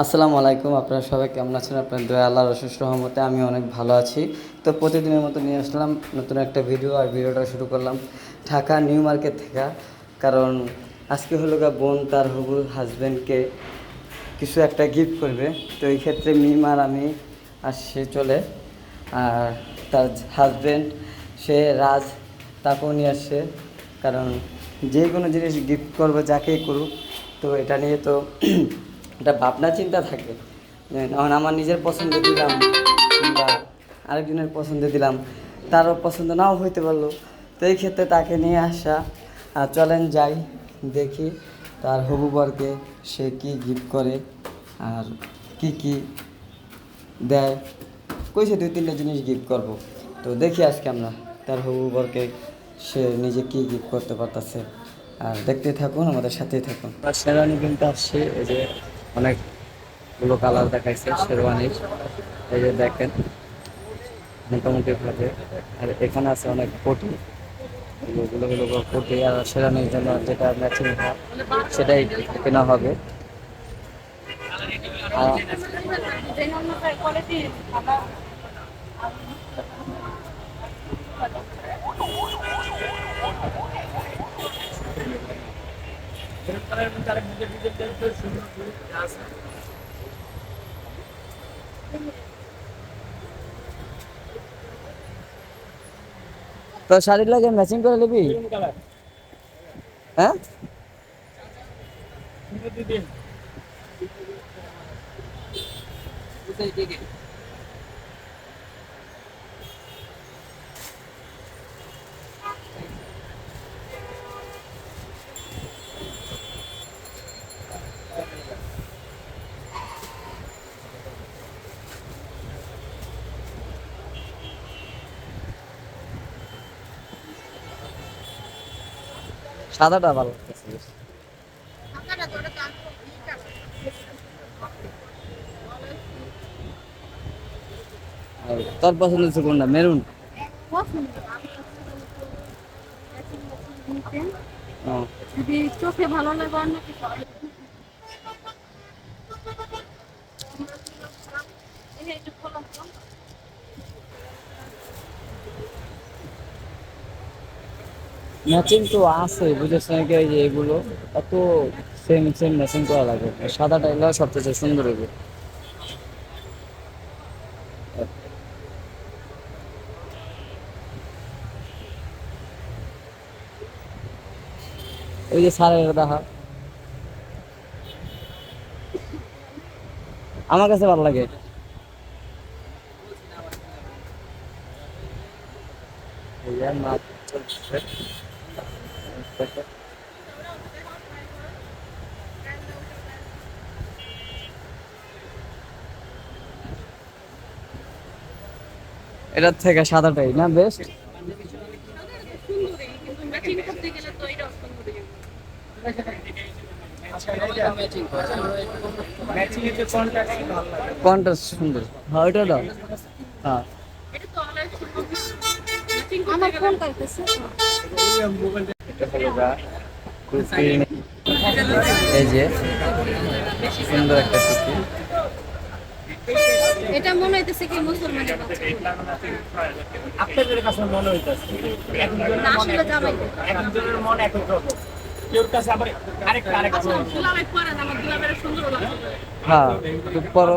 আসসালামু আলাইকুম, আপনারা সবাই কেমন আছেন? আপনার দয়া, আল্লাহর অশেষ রহমতে আমি অনেক ভালো আছি। তো প্রতিদিনের মতো নিয়ে আসলাম নতুন একটা ভিডিও আর ভিডিওটা শুরু করলাম ঢাকা নিউ মার্কেট থেকে। কারণ আজকে হলো গা বোন তার হবু হাজব্যান্ডকে কিছু একটা গিফট করবে। তো এই ক্ষেত্রে মিম আর আমি আসছি চলে। আর তার হাজব্যান্ড সে রাজ, তাকেও নিয়ে আসছে। কারণ যে কোনো জিনিস গিফট করবে, যাকেই করুক। তো এটা নিয়ে তো একটা ভাবনা, চিন্তা থাকে। এখন আমার নিজের পছন্দ দিলাম কিংবা আরেকজনের পছন্দ দিলাম, তারও পছন্দ নাও হইতে পারল। তো এই ক্ষেত্রে তাকে নিয়ে আসা, আর চলেন যাই, দেখি তার হবু বরকে সে কি গিফট করে আর কি কি দেয়। কইছে দুই তিনটা জিনিস গিফট করব। তো দেখি আজকে আমরা তার হবু বরকে সে নিজে কি গিফট করতে পারতেছে। আর দেখতে থাকুন, আমাদের সাথেই থাকুন। আর শেরওয়ানি কিনতে আসছে এই যে অনেকগুলো কালার দেখাইছে, শেরওয়ানির। এই যে দেখেন, মোটামুটি ভাবে। আর এখানে আছে অনেক কোটি কোটি আর শেরওয়ানির জন্য যেটা ম্যাচিং হয়, সেটাই কেনা হবে। আর তো শাড়ির লাগে ম্যাচিং করে নিবি? হ্যাঁ? সাদাটা ভালো তোর পছন্দ হচ্ছে কোনটা মেরুন? চোখে ভালো লাগে অন্য কিছু এই যে একটু খোলা তো। ম্যাচিং তো আছে, বুঝেছ নাকি এই যে এগুলো? এত সেম সেম ম্যাচিং করা লাগে। সাদাটা এগুলো সবচেয়ে সুন্দর হবে ওই যে সারের দেখা। আমার কাছে ভালো লাগে। এই যে মাছ এটার থেকে সাদাটাই না বেস্ট সুন্দরী কিন্তু ম্যাচিং করতে গেলে তো এটাও সুন্দরী। কোনটা সুন্দর হ্যাঁ ওইটা দাও। হ্যাঁ। এটা তো অনলাইন ম্যাচিং করতে গেলে ফোন করতেছে কুর্তি এই যে সুন্দর একটা কুর্তি এটা মনে হইতেছে কি মুসলমানের আপনাদের কাছে মনে হইতেছে একজনের আসলে জামাই একজনের এক এক রকম কেউ কাছে আবার আরেকটা আরেক আচ্ছা হ্যাঁ তো পরো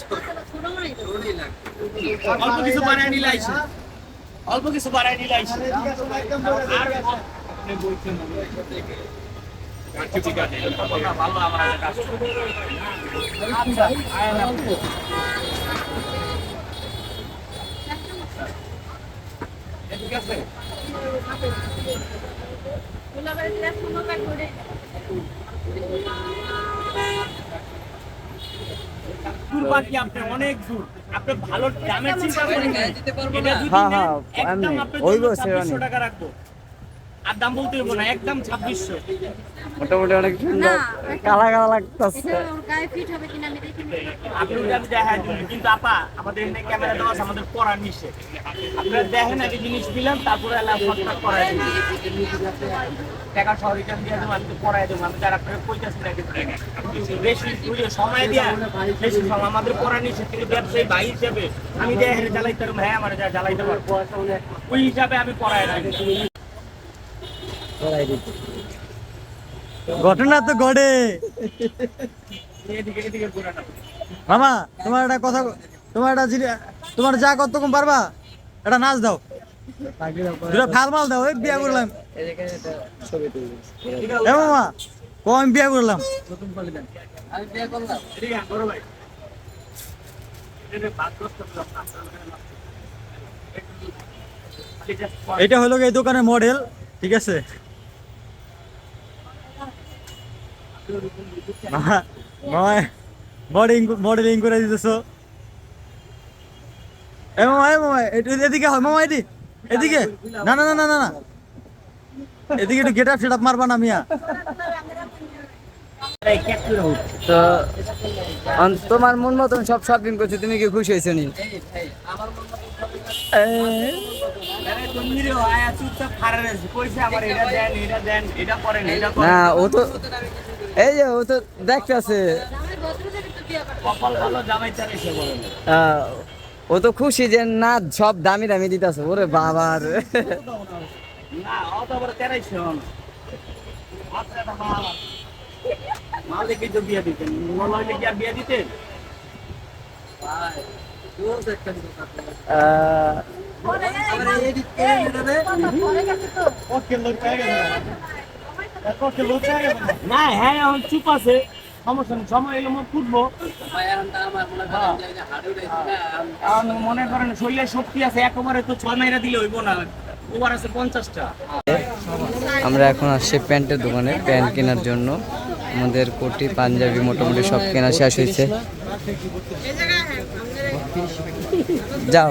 ছোট হইতেছে অল্প কিছু বানায় নিলে আইসে। অল্প কিছু বানায় নিলে। দূর বাকি অনেক দূর আপনি ভালো দামের চিন্তা করেন হ্যাঁ, হ্যাঁ, আমি শেরওয়ানি। 2600 টাকা রাখব। আর দাম বলতে হইব না একদম ছাব্বিশশো। মোটামুটি অনেক সুন্দর কালা কালা লাগতেছে। এটা ওর গায়ে ফিট হবে কিনা আমি দেখি আপনি আমি দেখা দিন কিন্তু আপা আমাদের এখানে ক্যামেরা দেওয়া আছে আমাদের পড়া নিষেধ আপনারা দেখেন আগে জিনিস দিলাম তারপরে আল্লাহ করাই দিন টাকা সহ রিটার্ন দিয়ে দেবো আমি তো পড়াই দেবো। আমি তার আপনারা কইতাছি না কিন্তু। বেশি সময় দিয়া বেশি সময়। আমাদের পড়া নিষেধ কিন্তু ব্যবসায়ী ভাই হিসেবে আমি দেখে জ্বালাইতে পারব হ্যাঁ আমার যা জ্বালাইতে পারব। ওই হিসাবে আমি পড়াই রাখি। ঘটনা তো ঘটে। মামা তোমার একটা কথা তোমার একটা তোমার যা কত কম পারবা একটা নাচ দাও। দুটা ফাল মাল দাও বিয়া করলাম। এ মামা কম আমি বিয়া করলাম। এটা হলো এই দোকানের মডেল ঠিক আছে? মামা মডেলিং মডেলিং করে দিতেছো এ মামা এ মামা একটু এদিকে হয় মামা এদি এদিকে না না না না না না এদিকে একটু গেট আপ সেট আপ মারবা না মিয়া। তো তোমার মন মতন সব শপিং করছ তুমি কি খুশি হয়েছো নি আরে তুমি রে আয়া চুপচাপ খাড়া রয়েছে। কইছে আমার এটা দেন, এটা দেন, এটা করেন, এটা করেন। না ও তো এই যে ও তো দেখতেছে ও তো খুশি যে না সব দামি দামি দিতেছে ওরে বাবা রে না, অত বড় তেরাইছে হন। আচ্ছা, এটা মাল। মাল দেখেই তো বিয়ে দিতেন। মনে হইলে কি আর বিয়ে দিতেন? আহ, না, হ্যাঁ, এখন চুপ আছে। সমস্যা নেই, সময় এলে ফুটবো। এখন মনে করেন শরীরে শক্তি আছে একেবারে তো ছয় মাইরা দিলে হইব না। ওভার আছে পঞ্চাশটা। আমরা এখন আসছি প্যান্টের দোকানে প্যান্ট কেনার জন্য। আমাদের কোটি পাঞ্জাবি মোটামুটি সব কেনা শেষ হয়েছে। যাও।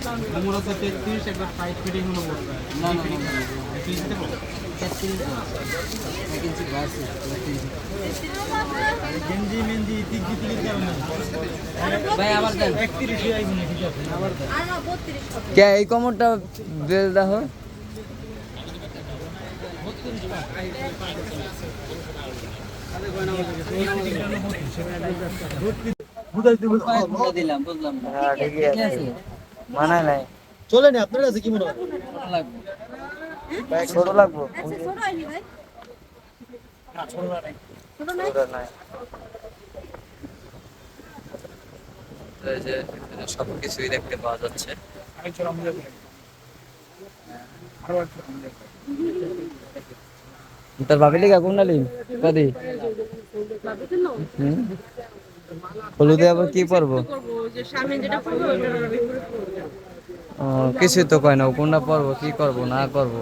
যে মাপ চলতেছে আর না বত্রিশ হবে। কে এই কমরটা বেল দেখো দিলাম বুঝলাম হ্যাঁ ঠিকই আছে। মানায় নাই। চলে নি আপনার কাছে কি মনে হয়? ছোট লাগবো। দেখতে পাওয়া যাচ্ছে। তোর লিগা কোন নালি কদি? হলুদে আবার কি পরবো? কিছুই তো কয় না, কোনটা পরবো, কি করব, না করব?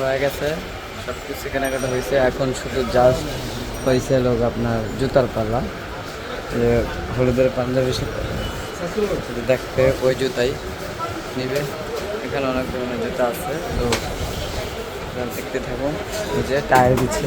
হয়ে গেছে সব কিছু কেনাকাটা হয়েছে, এখন শুধু জাস্ট হয়েছে লোক আপনার জুতার পাল্লা। যে হলুদের পাঞ্জাবি দেখতে ওই জুতাই নিবে। এখানে অনেক ধরনের জুতা আছে, তো দেখতে থাকুন যে টায়ার দিচ্ছে।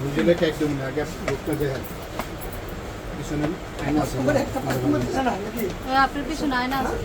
নিজেদেরকে একদম না আগে লোকটা দেখেন পিছনে আয়না আছে আপনার পিছনে আয়না আছে